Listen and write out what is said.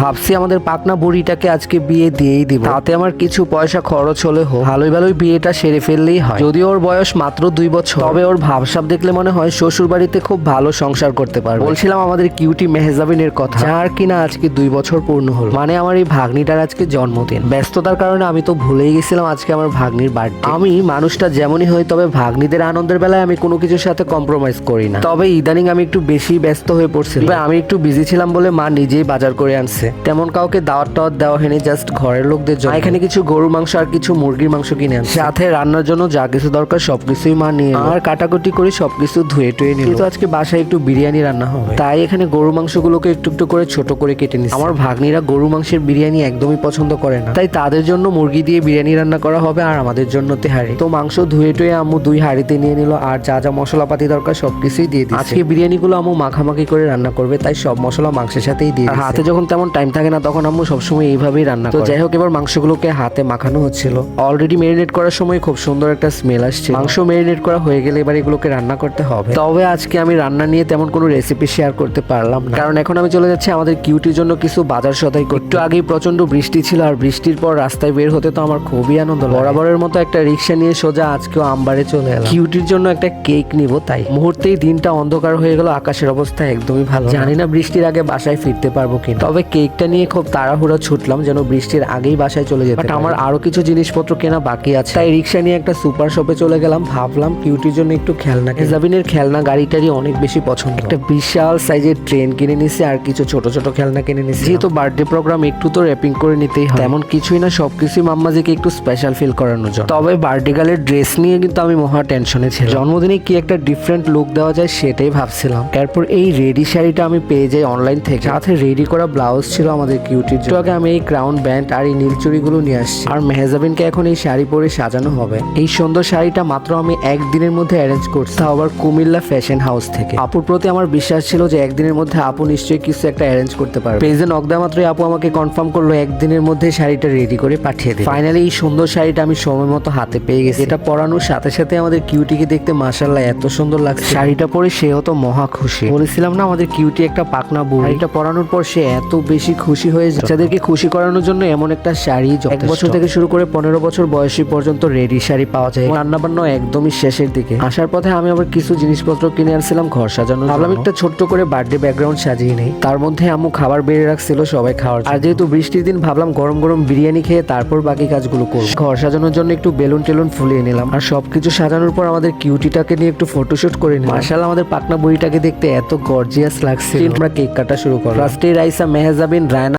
ভাবছি আমাদের পাকনা বুড়িটাকে আজকে বিয়ে দিয়েই দিব। তাতে আমার কিছু পয়সা খরচ হলে হোক। ভালোই ভালোই বিয়েটা সেরে ফেললেই হয়। যদিও ওর বয়স মাত্র দুই বছর, তবে ওর ভাবসাব দেখলে মনে হয় শ্বশুর বাড়িতে খুব ভালো সংসার করতে পারবে। বলছিলাম আমাদের কিউটি মেহজাবিনের কথা, যার কিনা আজকে দুই বছর পূর্ণ হলো। মানে আমার এই ভাগ্নিটার আজকে জন্মদিন। ব্যস্ততার কারণে আমি তো ভুলেই গেছিলাম আজকে আমার ভাগ্নির বার্থডে। আমি মানুষটা যেমনই হই, তবে ভাগ্নিদের আনন্দের বেলায় আমি কোনো কিছুর সাথে কম্প্রোমাইজ করি না। তবে ইদানিং আমি একটু বেশি ব্যস্ত হয়ে পড়ছি। তবে আমি একটু বিজি ছিলাম বলে মা নিজেই বাজার করে আনছে। তেমন কাউকে দাওয়াত টাওয়াত দেওয়া হয়নি জাস্ট ঘরের লোকদের জন্য। এখানে কিছু গরু মাংস আর কিছু মুরগির মাংস কিনে আনছে। সাথে রান্নার জন্য যা কিছু দরকার সবকিছুই মা নিয়ে আর কাটাকুটি করে সবকিছু ধুয়ে টুয়ে নিল। কিন্তু আজকে বাসায় একটু বিরিয়ানি রান্না হবে। তাই এখানে গরু মাংসগুলোকে একটু একটু করে ছোট করে কেটে নিচ্ছে। আমার ভাগ্নিরা গরু মাংসের বিরিয়ানি একদমই পছন্দ করে না। তাই তাদের জন্য মুরগি দিয়ে বিরিয়ানি রান্না করা হবে আর আমাদের জন্য তেহারি। তো মাংস ধুয়ে টুয়ে আম্মু দুই হাঁড়িতে নিয়ে নিল আর যা যা মশলাপাতি দরকার সবকিছুই দিয়ে দিচ্ছে আজকে বিরিয়ানিগুলো আম্মু মাখামাখি করে রান্না করবে তাই সব মশলা মাংসের সাথেই দিয়ে হাতে যখন তেমন টাইম থাকে না তখন আম্মু সবসময় এইভাবেই রান্না তো যাই হোক এবার মাংসগুলোকে হাতে মাখানো হচ্ছিল। অলরেডি মেরিনেট করার সময় খুব সুন্দর একটা স্মেল আসছে মাংস মেরিনেট করা হয়ে গেলে এবার এগুলোকে রান্না করতে হবে। তবে আজকে আমি রান্না নিয়ে তেমন কোনো রেসিপি শেয়ার করতে পারলাম না। কারণ এখন আমি চলে যাচ্ছি আমাদের কিউটির জন্য কিছু বাজার সদাই করতে। একটু আগেই প্রচণ্ড বৃষ্টি ছিল আর বৃষ্টির পর রাস্তায় বের হতে তো আমার খুবই আনন্দ বরাবরের মতো একটা রিক্সা নিয়ে সোজা আজকেও আমবারে চলে এলাম। কিউটির জন্য একটা কেক নিব তাই। মুহূর্তেই দিনটা অন্ধকার হয়ে গেল আকাশের অবস্থা একদমই ভালো জানি না বৃষ্টির আগে বাসায় ফিরতে পারব কিনা। তবে কেকটা নিয়ে খুব তাড়াহুড়া ছুটলাম যেন বৃষ্টির আগেই বাসায় চলে যেতে বাট আমার আরও কিছু জিনিসপত্র কেনা বাকি আছে। তাই রিক্সা নিয়ে একটা সুপার শপে চলে গেলাম ভাবলাম কিউটির জন্য একটু খেলনা। জাবিনের খেলনা গাড়িটারই অনেক বেশি পছন্দ। একটা বিশাল সাইজের ট্রেন কিনে নিছি আর কিছু ছোট ছোট খেলনা কিনে নিছি। যেহেতু বার্থডে প্রোগ্রাম একটু তো র্যাপিং করে নিতেই হয়। তেমন কিছুই না সবকিছুই মাম্মাজিকে একটু স্পেশাল ফিল করানোর জন্য। তবে বার্থডে গালের ড্রেস নিয়ে কিন্তু আমি মহা টেনশনে ছিলাম। জন্মদিনে কি একটা ডিফারেন্ট লুক দেওয়া যায় সেটাই ভাবছিলাম। তারপর এই রেডি শাড়িটা আমি পেয়ে যাই অনলাইন থেকে। সাথে রেডি করা ব্লাউজ ছিল আমাদের কিউটির জন্য। আগে আমি এই ক্রাউন ব্যান্ড আর এই নীল চুড়িগুলো নিয়ে আসছি। আর মেহেজাবিনকে এখন এই শাড়ি পরে সাজানো হবে। এই সুন্দর শাড়িটা মাত্র আমি একদিনের মধ্যে অ্যারেঞ্জ করছি। আবার কুমিল্লা ফ্যাশন হাউস থেকে। আপুর প্রতি আমার বিশ্বাস ছিল যে একদিনের মধ্যে আপু নিশ্চয়ই কিছু একটা অ্যারেঞ্জ করতে পারবে। পেজে নকদা মাত্রই আপু আমাকে কনফার্ম করল, একদিনের মধ্যে শাড়িটা রেডি করে পাঠিয়ে দিই ফাইনালি এই সুন্দর শাড়িটা আমি সময় মতো হাতে পেয়ে গেছি। এটা পরানোর সাথে সাথে আমাদের কিউটিকে দেখতে মাসাল্লাহ এত সুন্দর লাগছে। শাড়িটা পরে সেও তো মহা খুশি। বলেছিলাম না আমাদের কিউটি একটা পাকনা বুড়ি। এটা পরানোর পর সে এত বেশি খুশি হয়ে যায়। বাচ্চাদেরকে খুশি করানোর জন্য এমন একটা শাড়ি এক বছর থেকে শুরু করে পনেরো বছর বয়সী পর্যন্ত রেডি শাড়ি পাওয়া যায়। রান্না বান্না একদমই শেষের দিকে। আসার পথে আমি আবার কিছু জিনিসপত্র কিনে আনছিলাম ঘর সাজানো ভাবলাম একটা ছোট্ট করে বার্থডে ব্যাকগ্রাউন্ড সাজিয়ে নেই। তার মধ্যে আম্মু খাবার বেড়ে রাখছিল সবাই খাওয়ার আর যেহেতু বৃষ্টির দিন ভাবলাম গরম গরম বিরিয়ানি খেয়ে তারপর বাকি কাজগুলো করব। ঘর সাজানোর জন্য একটু বেলুন টেলুন ফুলিয়ে নিলাম। আর সবকিছু সাজানোর পর আমাদের কিউটিটাকে নিয়ে একটু ফটোশুট করে নিলাম। মার্শাল আমাদের পাকনা বুড়িটাকে দেখতে এত গর্জিয়াস লাগছে আমরা কেক কাটা শুরু করলাম। ফার্স্টে রাইসা মেহজাবিন রায়না